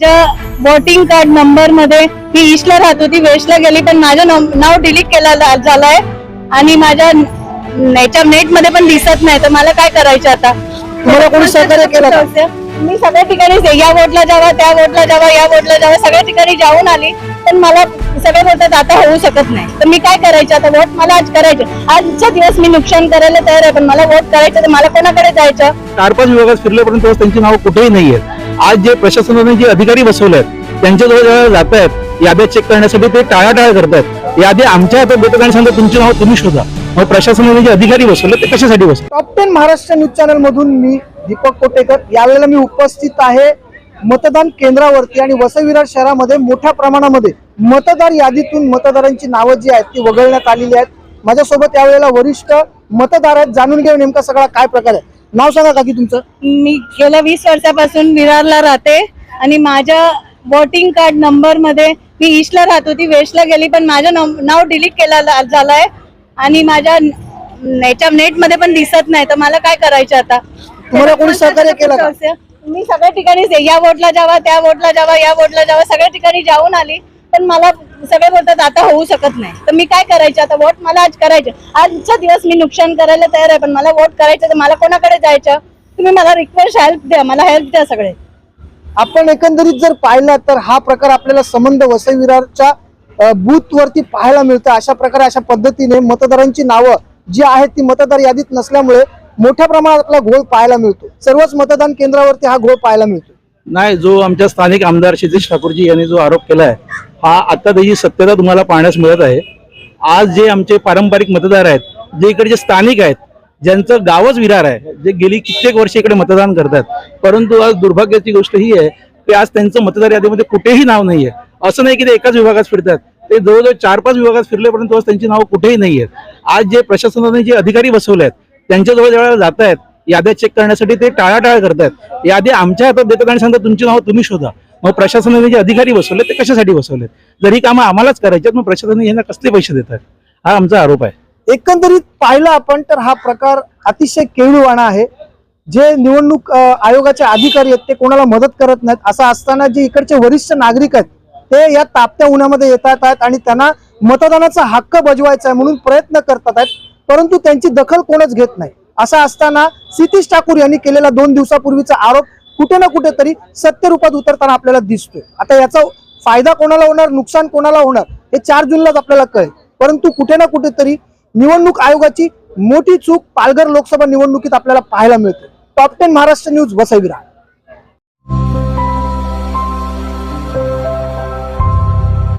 Voting card नंबरमध्ये मी ईस्टला राहत होती वेस्टला गेली पण माझं नाव डिलीट केलं झालंय. आणि माझ्या याच्या नेटमध्ये पण दिसत नाही. तर मला काय करायचं आता? तुम्हाला कोणी सहकार्य केलं का? मी सगळ्या ठिकाणी या वोटला जावा त्या वोटला जावा या वोटला जावा सगळ्या ठिकाणी जाऊन आली. पण मला सगळे बोलतात आता होऊ शकत नाही. तर मी काय करायचं? आता वोट मला आज करायचं. आजच्या दिवस मी नुकसान करायला तयार आहे पण मला वोट करायचं तर मला कोणाकडे जायचं? चार पाच विभागात फिरल्यापर्यंत तेव्हा त्यांची नावं कुठेही नाही आहेत आज जे प्रशासनाने जे अधिकारी बसवले आहेत त्यांच्याजवळ जेव्हा जात आहेत याद्या चेक करण्यासाठी ते टाळाटाळ करतात यादी आमच्या हातात देतात आणि सांगतात तुमचे नाव तुम्ही शोधा. मग प्रशासनाने जे अधिकारी बसवले ते कशासाठी बसले top ten Maharashtra news channel मधून मी दीपक कोटेकर. यावेळेला मी उपस्थित आहे मतदान केंद्रावरती आणि वसई शहरामध्ये मोठ्या प्रमाणामध्ये मतदार यादीतून मतदारांची नावं जी आहेत ती वगळण्यात आलेली आहेत. माझ्यासोबत यावेळेला वरिष्ठ मतदार आहेत. जाणून घेऊ नेमका सगळा काय प्रकार आहे. नाव सांगा काकी तुमचं. मी गेल्या वीस वर्षापासून विरारला राहते आणि माझ्या वोटिंग कार्ड नंबरमध्ये मी ईस्टला राहत होती वेस्टला गेली पण माझं नाव डिलीट केलं झालंय आणि माझ्या याच्या नेटमध्ये पण दिसत नाही. तर मला काय करायचं आता? तुम्हाला कोणी सहकार्य केलं? मी सगळ्या ठिकाणी या वोटला जावा त्या वोटला जावा या वोटला जावा सगळ्या ठिकाणी जाऊन आली. पण मला सगळे बोलतात आता होऊ शकत नाही. तर मी काय करायचं? आता वोट मला आज करायचं. आजचा दिवस मी नुकसान करायला तयार आहे पण मला वोट करायचं तर मला कोणाकडे जायचं? तुम्ही मला रिक्वेस्ट हेल्प द्या मला हेल्प द्या सगळे. आपण एकंदरीत जर पाहिलं तर हा प्रकार आपल्याला संबंध वसई विरारच्या बूथ वरती पाहायला मिळतं अशा प्रकारे अशा पद्धतीने मतदारांची नावं जी आहेत ती मतदार यादीत नसल्यामुळे मोठ्या प्रमाणात आपला घोळ पाहायला मिळतो. सर्वच मतदान केंद्रावरती हा घोळ पाहायला मिळतो. नाही जो आमच्या स्थानिक आमदार क्षितिश ठाकूरजी यांनी जो आरोप केला आहे हा आता त्याची सत्यता तुम्हाला पाहण्यास मिळत आहे. आज जे आमचे पारंपरिक मतदार आहेत जे इकडचे स्थानिक आहेत ज्यांचं गावच विरार आहे जे गेली कित्येक वर्ष इकडे मतदान करतात. परंतु आज दुर्भाग्याची गोष्ट ही आहे की आज त्यांचं मतदार यादीमध्ये कुठेही नाव नाहीये. असं नाही की ते एकाच विभागात फिरतात. ते जवळजवळ चार पाच विभागात फिरले परंतु आज त्यांची नावं कुठेही नाही आहेत आज जे प्रशासनाने जे अधिकारी बसवले आहेत त्यांच्याजवळ ज्यावेळेला जात आहेत याद्या चेक करण्यासाठी ते टाळाटाळ करतात यादी आमच्या हातात देतात आणि सांगतात तुमची नावं तुम्ही शोधा. मग प्रशासनाने जे अधिकारी बसवले ते कशासाठी बसवलेत जर ही कामं आम्हालाच करायची मग प्रशासनाने यांना कसले पैसे देतात? हा आमचा आरोप आहे. एकंदरीत पाहिलं आपण तर हा प्रकार अतिशय केळीवाणा आहे. जे निवडणूक आयोगाचे अधिकारी आहेत ते कोणाला मदत करत नाहीत असं असताना जे इकडचे वरिष्ठ नागरिक आहेत ते या तापत्या उन्हामध्ये येतात आहेत आणि त्यांना मतदानाचा हक्क बजवायचा आहे म्हणून प्रयत्न करतात आहेत परंतु त्यांची दखल कोणच घेत नाही. असं असताना सितीश ठाकूर यांनी केलेला दोन दिवसापूर्वीचा आरोप कुठे ना कुठेतरी सत्य रूपात उतरताना आपल्याला दिसतोय. आता याचा फायदा कोणाला होणार नुकसान कोणाला होणार हे चार जूनलाच आपल्याला कळेल. परंतु कुठे ना कुठेतरी निवडणूक आयोगाची मोठी चूक पालघर लोकसभा निवडणुकीत आपल्याला पाहायला मिळते. Top ten Maharashtra news Vasai